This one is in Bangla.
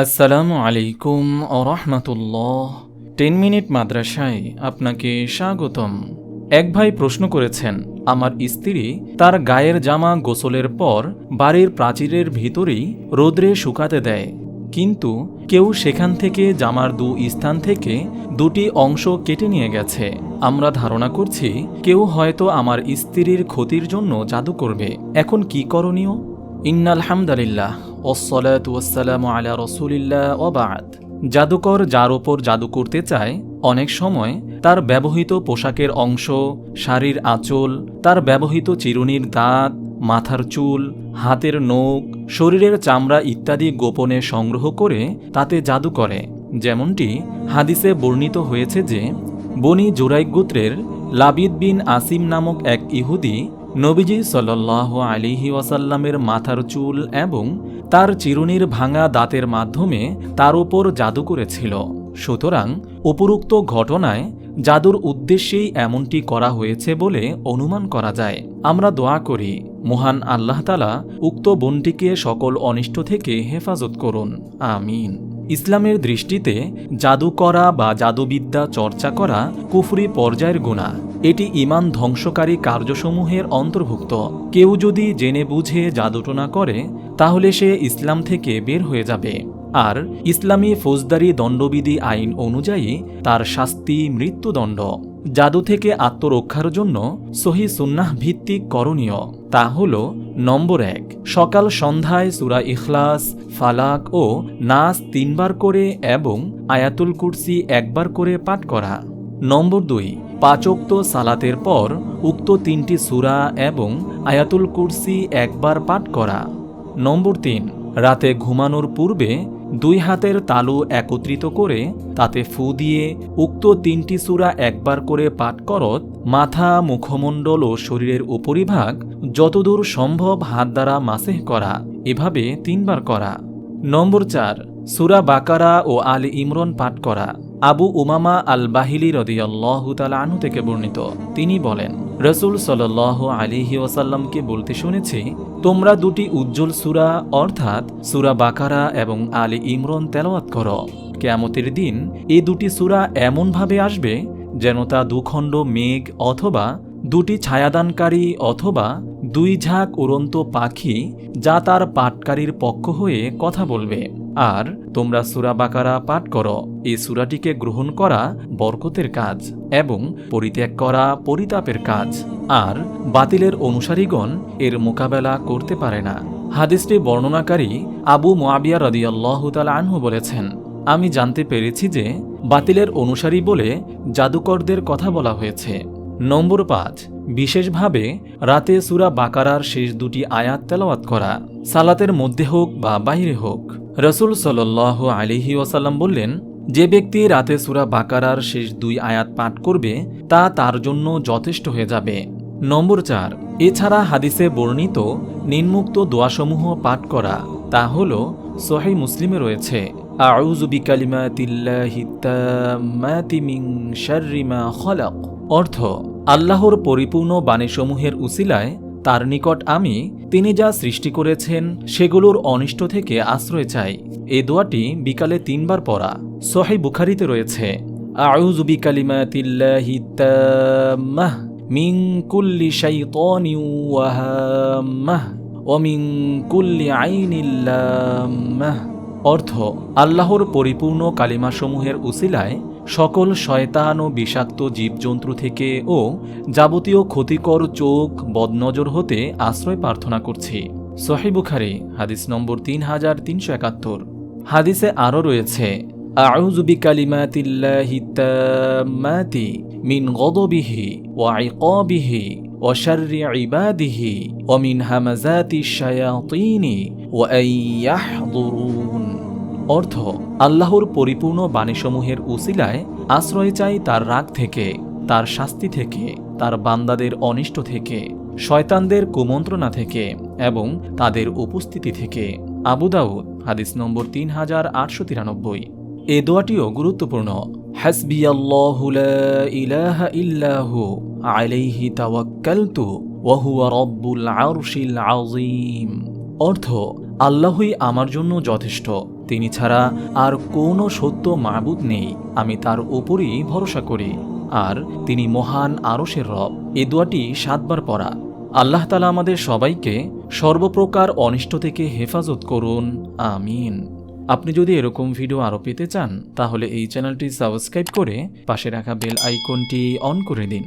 আসসালামু আলাইকুম রহমতুল্লাহ। টেন মিনিট মাদ্রাসায় আপনাকে স্বাগতম। এক ভাই প্রশ্ন করেছেন, আমার স্ত্রী তার গায়ের জামা গোসলের পর বাড়ির প্রাচীরের ভিতরেই রোদ্রে শুকাতে দেয়। কিন্তু কেউ সেখান থেকে জামার দু স্থান থেকে দুটি অংশ কেটে নিয়ে গেছে। আমরা ধারণা করছি, কেউ হয়তো আমার স্ত্রীর ক্ষতির জন্য জাদু করবে। এখন কি করণীয়? ইন্নালহামদালিল্লাহ জাদুকর যার ওপর জাদু করতে চায়, অনেক সময় তার ব্যবহৃত পোশাকের অংশ, শাড়ির আঁচল, তার ব্যবহৃত চিরুনির দাঁত, মাথার চুল, হাতের নখ, শরীরের চামড়া ইত্যাদি গোপনে সংগ্রহ করে তাতে জাদু করে। যেমনটি হাদিসে বর্ণিত হয়েছে যে, বনি জোরাইক গোত্রের লাবিদ বিন আসিম নামক এক ইহুদি নবীজি সাল্লাহ আলিহি ওয়াসাল্লামের মাথার চুল এবং তার চিরুনির ভাঙা দাঁতের মাধ্যমে তার উপর জাদু করেছিল। সুতরাং উপরুক্ত ঘটনায় জাদুর উদ্দেশ্যেই এমনটি করা হয়েছে বলে অনুমান করা যায়। আমরা দোয়া করি, মহান আল্লাহতালা উক্ত বনটিকে সকল অনিষ্ট থেকে হেফাজত করুন। আমিন। ইসলামের দৃষ্টিতে জাদু করা বা জাদুবিদ্যা চর্চা করা কুফরি পর্যায়ের গুণা এটি ইমান ধ্বংসকারী কার্যসমূহের অন্তর্ভুক্ত। কেউ যদি জেনে বুঝে জাদুটনা করে, তাহলে সে ইসলাম থেকে বের হয়ে যাবে। আর ইসলামী ফৌজদারি দণ্ডবিধি আইন অনুযায়ী তার শাস্তি মৃত্যুদণ্ড। জাদু থেকে আত্মরক্ষার জন্য সহি সুন্নাহ ভিত্তিক করণীয়। তা হল নম্বর এক, সকাল সন্ধ্যায় সুরা ইখলাস, ফালাক ও নাস তিনবার করে এবং আয়াতুল কুরসি একবার করে পাঠ করা। নম্বর দুই, পাচোক্ত সালাতের পর উক্ত তিনটি সুরা এবং আয়াতুল কুরসি একবার পাঠ করা। নম্বর তিন, রাতে ঘুমানোর পূর্বে দুই হাতের তালু একত্রিত করে তাতে ফু দিয়ে উক্ত তিনটি সুরা একবার করে পাঠ করত মাথা, মুখমণ্ডল ও শরীরের উপরিভাগ যতদূর সম্ভব হাত দ্বারা মাসেহ করা, এভাবে তিনবার করা। নম্বর চার, সুরা বাকারা ও আল ইমরন পাঠ করা। আবু উমামা আল বাহিলি রদিয়াল্লাহ আনহু থেকে বর্ণিত। তিনি বলেন, রসুল সাল আলিহি ওসাল্লামকে বলতে শুনেছি, তোমরা দুটি উজ্জ্বল সুরা, অর্থাৎ সুরা বাকারা এবং আলী ইমরন তেলাওয়াত করো। কেয়ামতের দিন এ দুটি সুরা এমনভাবে আসবে যেন তা দুখণ্ড মেঘ অথবা দুটি ছায়াদানকারী অথবা দুই ঝাঁক উড়ন্ত পাখি যা তার পাটকারীর পক্ষ হয়ে কথা বলবে। আর তোমরা সুরা বাকারা পাঠ করো। এই সুরাটিকে গ্রহণ করা বরকতের কাজ এবং পরিত্যাগ করা পরিতাপের কাজ। আর বাতিলের অনুসারীগণ এর মোকাবেলা করতে পারে না। হাদিসটি বর্ণনাকারী আবু মোয়াবিয়া রদিয়াল্লাহ আনহু বলেছেন, আমি জানতে পেরেছি যে বাতিলের অনুসারী বলে জাদুকরদের কথা বলা হয়েছে। নম্বর পাঁচ, বিশেষভাবে রাতে সুরা বাকারার শেষ দুটি আয়াত তেলাওয়াত করা। সালাতের মধ্যে হোক বা বাইরে হোক রসুল সাল আলিহি ওয়াসাল্লাম বললেন, যে ব্যক্তি রাতে সুরা বাকারার শেষ দুই আয়াত পাঠ করবে, তা তার জন্য যথেষ্ট হয়ে যাবে। নম্বর চার, এছাড়া হাদিসে বর্ণিত নিম্মুক্ত দোয়াসমূহ পাঠ করা, তা হল সোহাই মুসলিমে রয়েছে অর্থ, আল্লাহর পরিপূর্ণ বাণীসমূহের উসিলায় তার নিকট আমি, তিনি যা সৃষ্টি করেছেন, সেগুলোর অনিষ্ট থেকে আশ্রয় চাই। এ দোয়াটি বিকালে তিনবার পড়া। সোহাই বুখারিতে রয়েছে কুল্লি কুল্লি অর্থ, আল্লাহর পরিপূর্ণ কালিমাসমূহের উসিলায় সকল শয়তান ও বিষাক্ত জীবজন্তু থেকে ও যাবতীয় ক্ষতিকর চোখ, বদনজর হতে আশ্রয় প্রার্থনা করছি। সহিবুখারি হাদিস নম্বর তিন হাজার তিনশো একাত্তর। হাদিসে আরও রয়েছে মিন গদবিহি ওয়া ইকাবিহি ওয়া শাররি ইবাদিহি ওয়া মিন হামাজাতি শায়াতিনি ওয়া আন ইয়াহদুরুন। অর্থ আল্লাহর পরিপূর্ণ বাণীসমূহের উসিলায় আশ্রয় চাই তার রাগ থেকে, তার শাস্তি থেকে, তার বান্দাদের অনিষ্ট থেকে, শয়তানদের কুমন্ত্রণা থেকে এবং তাদের উপস্থিতি থেকে। আবু দাউদ, হাদিস নম্বর তিন হাজার আটশো তিরানব্বই। এ দোয়াটিও গুরুত্বপূর্ণ। অর্থ, আল্লাহই আমার জন্য যথেষ্ট। তিনি ছাড়া আর কোনো সত্য মাবুদ নেই, আমি তার উপরই ভরসা করি। আর তিনি মহান আরসের রব, এ দোয়াটি সাতবার পড়া। আল্লাহ তালা আমাদের সবাইকে সর্বপ্রকার অনিষ্ট থেকে হেফাজত করুন, আমিন। আপনি যদি এরকম ভিডিও আরও পেতে চান, তাহলে এই চ্যানেলটি সাবস্ক্রাইব করে পাশে রাখা বেল আইকনটি অন করে দিন।